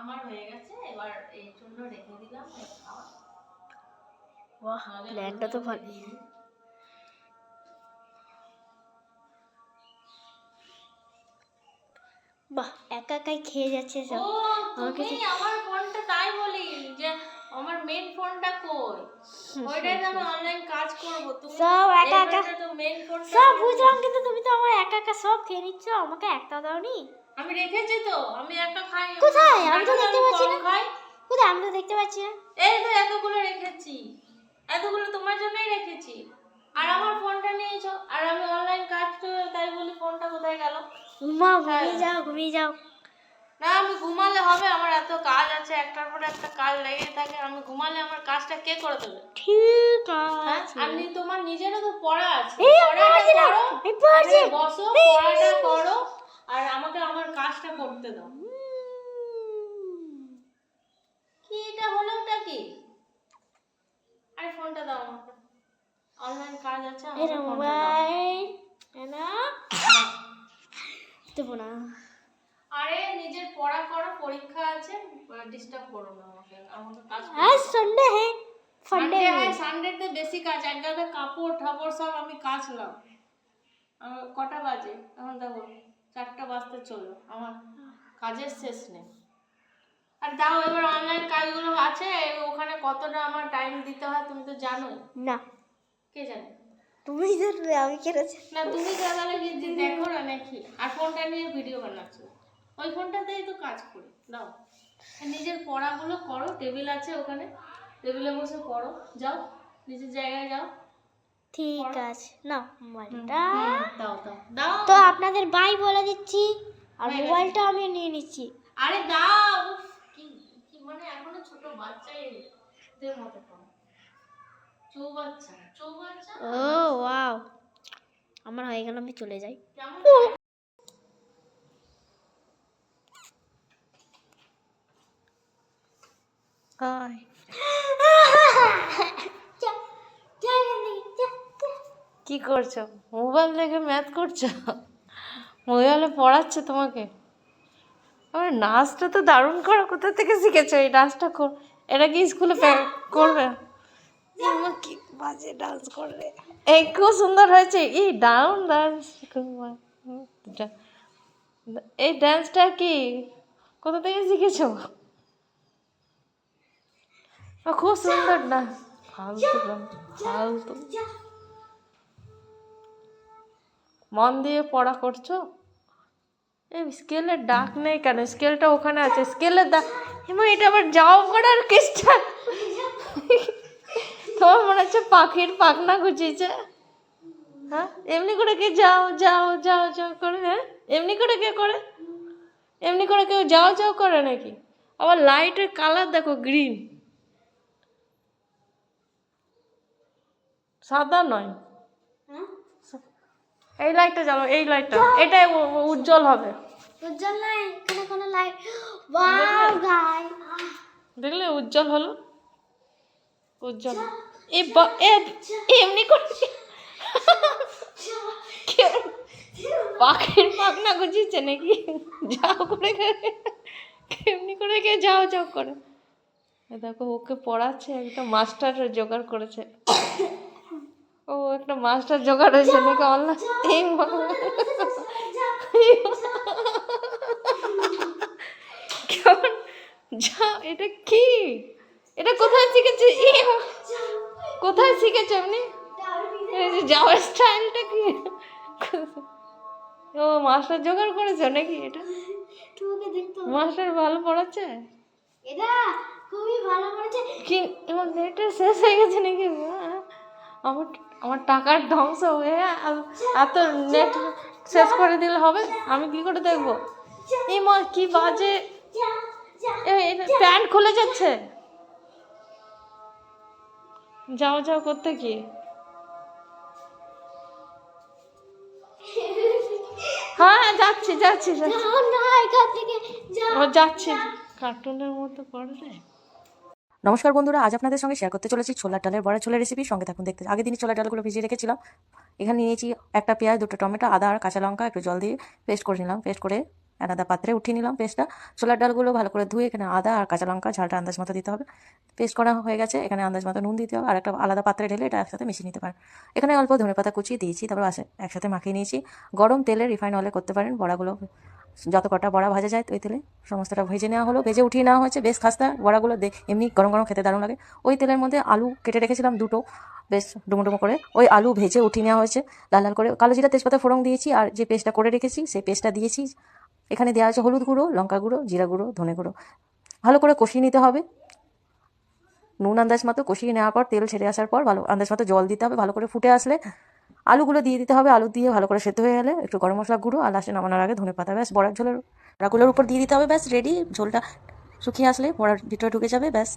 আমার হয়ে গেছে এবার এই জন্য রেখে দিলাম খাওয়া। বাহ প্ল্যানটা তো ভালো বাহ একা একাই খেয়ে যাচ্ছে সব। আমাকে তুমি আমার ফোনটা তাই বলি যে আমার মেন ফোনটা কই? ওইটাই তো আমি অনলাইন কাজ করব তুমি সব একা একা তো মেন ফোনটা সব বুঝলাম কিন্তু তুমি তো আমার একা একা সব খেয়ে নিচ্ছ আমাকে একটা দাওনি। আমি রেখেছি তো আমি একা খাই কোথায়? আমি তো দেখতে পাচ্ছি না। খাই। কোথায়? আমি তো দেখতে পাচ্ছি না। এই তো এতগুলো রেখেছি। এতগুলো তোমার জন্যই রেখেছি। আর আমার ফোনটা নিয়েছো আর আমি অনলাইন কাজ করে তাই বলি ফোনটা কোথায় গেল? ঘুমাও ঘুমিয়ে হ্যাঁ। যাও ঘুমিয়ে যাও। না আমি ঘুমালে হবে আমার এত কাজ আছে একটার পর একটা কাজ লেগে থাকে। আমি ঘুমালে আমার কাজটা কে করে দেবে? ঠিক হ্যাঁ আছে। আমি তোমার নিজেরও তো পড়া আছে। পড়াটা করো। বসো পড়াটা করো। কাজটা করতে দাও। কি এটা হলো ওটা কি? আরে ফোনটা দাও আমাকে। অনলাইন কাজ আছে আমার মোবাইল এনা দেবো না। আরে নিজের পড়া করো পরীক্ষা আছে ডিস্টার্ব করো না আমাকে। আমার কাজ আজ সন্ডে সানডে হ্যাঁ সানডেতে বেশি কাজ একদম কাপড় ঠাপড় সব আমি কাচলাম। কটা বাজে? এখন দেখো। বাজতে আমার কাজের শেষ নেই। আর তাও এবার অনলাইন কাজগুলো আছে ওখানে কতটা আমার টাইম দিতে হয় তুমি তো জানোই। না। কে জানে? তুমি জানবে আমি কেটেছি না তুমি তাহলে কি যে দেখো না নাকি? আর ফোনটা নিয়ে ভিডিও বানাচ্ছো। ওই ফোনটাতেই তো কাজ করি দাও। নিজের পড়াগুলো করো টেবিল আছে ওখানে। টেবিলে বসে পড়ো যাও নিজের জায়গায় যাও। ঠিক আছে। না মোবাইলটা। দাও দাও দাও। তো আপনাদের বাই বলে দিচ্ছি আর মোবাইলটা আমি নিয়ে নিচ্ছি। আরে দাও কি মানে এখনও ছোট বাচ্চাই দের মতো করো চৌ বাচ্চা চৌ বাচ্চা। ও ওয়াও। আমার হয়ে গেল আমি চলে যাই। কেমন? কি করছ? মোবাইল দেখে ম্যাথ করছ? মোবাইলে পড়াচ্ছে তোমাকে? আমার নাচটা তো দারুণ করো। কোথা থেকে শিখেছো এই ডান্সটা কর এটা কি স্কুলে করবে? কি বাজে ডান্স করবে। এই খুব সুন্দর হয়েছে। এই দারুণ ডান্স এই ডান্সটা কি? কোথা থেকে শিখেছো? খুব সুন্দর ডান্স ফালতু ফালতু। মন দিয়ে পড়া করছ? স্কেলের ডাক নেই কেন? স্কেলটা ওখানে আছে। স্কেলের ডাক এমা এটা আবার যাও করার কেসটা তোমার মনে হচ্ছে পাখির পাখনা গুছিয়েছে হ্যাঁ? এমনি করে কে যাও যাও যাও যাও করে হ্যাঁ? এমনি করে কে করে? এমনি করে কেউ যাও যাও করে নাকি? আবার লাইটের কালার দেখো, গ্রিন। সাদা নয়। এই লাইটটা জ্বালো এই লাইটটা এটাই উজ্জ্বল হবে। উজ্জ্বল নাই এখানে কোনো লাইট ওয়াও গাই দেখলে উজ্জ্বল হলো? উজ্জ্বল। এ এ এমনি করে পাখির পাখনা গুছিয়েছে নাকি? যাও করে এমনি করে কে যাও যাও করে? এ দেখো ওকে পড়াচ্ছে একটা মাস্টার জোগাড় করেছে। একটা মাস্টার জোগাড় হয়েছে নাকি অনলাইন এই কেমন? যা এটা কি? এটা কোথায় শিখেছে? কোথায় শিখেছে যে যাওয়ার স্টাইলটা কি? ও মাস্টার জোগাড় করেছে নাকি এটা? মাস্টার ভালো পড়াচ্ছে? এটা খুবই ভালো করেছে কি নেটের শেষ হয়ে গেছে নাকি? আমার আমার টাকার ধ্বংস হয়ে এত নেট শেষ করে দিলে হবে? আমি কি করে দেখব? এই মা কি বাজে। প্যান্ট খুলে যাচ্ছে। যাও যাও করতে কি হ্যাঁ যাচ্ছি যাচ্ছি যাচ্ছি। ও যাচ্ছি। কার্টুনের মতো করে রে নমস্কার বন্ধুরা, আজ আপনাদের সঙ্গে শেয়ার করতে চলেছি ছোলার ডালের বড়া ছোলার রেসিপি সঙ্গে থাকুন, দেখতে আগের দিনই ছোলার ডালগুলো ভিজিয়ে রেখেছিলাম। এখানে নিয়েছি একটা পেঁয়াজ, দুটো টমেটো, আদা আর কাঁচা লঙ্কা, একটু জল দিয়ে পেস্ট করে নিলাম। পেস্ট করে আলাদা পাত্রে উঠিয়ে নিলাম পেস্টটা ছোলার ডালগুলো ভালো করে ধুয়ে এখানে আদা আর কাঁচা লঙ্কা, ঝালটা আন্দাজ মতো দিতে হবে। পেস্ট করা হয়ে গেছে, এখানে আন্দাজ মতো নুন দিতে হবে। আর একটা আলাদা পাত্রে ঢেলে এটা একসাথে মিশিয়ে নিতে পারেন। এখানে অল্প ধনে পাতা কুচিয়ে দিয়েছি, তারপর আসে একসাথে মাখিয়ে নিয়েছি। গরম তেলে রিফাইন অয়েলে করতে পারেন বড়াগুলো। যত কটা বড়া ভাজা যায়, ওই তেলে সমস্তটা ভেজে নেওয়া হলো। ভেজে উঠিয়ে নেওয়া হয়েছে বেশ খাস্তা বড়াগুলো। এমনি গরম গরম খেতে দারুণ লাগে। ওই তেলের মধ্যে আলু কেটে রেখেছিলাম দুটো, বেশ ডুমো ডুমো করে। ওই আলু ভেজে উঠিয়ে নেওয়া হয়েছে, লাল লাল করে। কালো জিরা তেজপাতা ফোড়ন দিয়েছি, আর যে পেস্টটা করে রেখেছি, সেই পেস্টটা দিয়েছি। এখানে দেওয়া আছে হলুদ গুঁড়ো, লঙ্কা গুঁড়ো, জিরা গুঁড়ো, ধনে গুঁড়ো। ভালো করে কষিয়ে নিতে হবে। নুন আন্দাজ মতো কষিয়ে নেওয়ার পর, তেল ছেড়ে আসার পর, ভালো আন্দাজ মতো জল দিতে হবে। ভালো করে ফুটে আসলে আলুগুলো দিয়ে দিতে হবে, আলু দিয়ে ভালো করে সেদ্ধ হয়ে গেলে একটু গরম মশলা গুঁড়ো আর লাস্টে নামানোর আগে ধনে পাতা, ব্যাস, বড়ার ঝোলের রাগুলোর উপর দিয়ে দিতে হবে, ব্যাস রেডি ঝোলটা শুকিয়ে আসলে বড়ার ভিতরে ঢুকে যাবে, ব্যাস।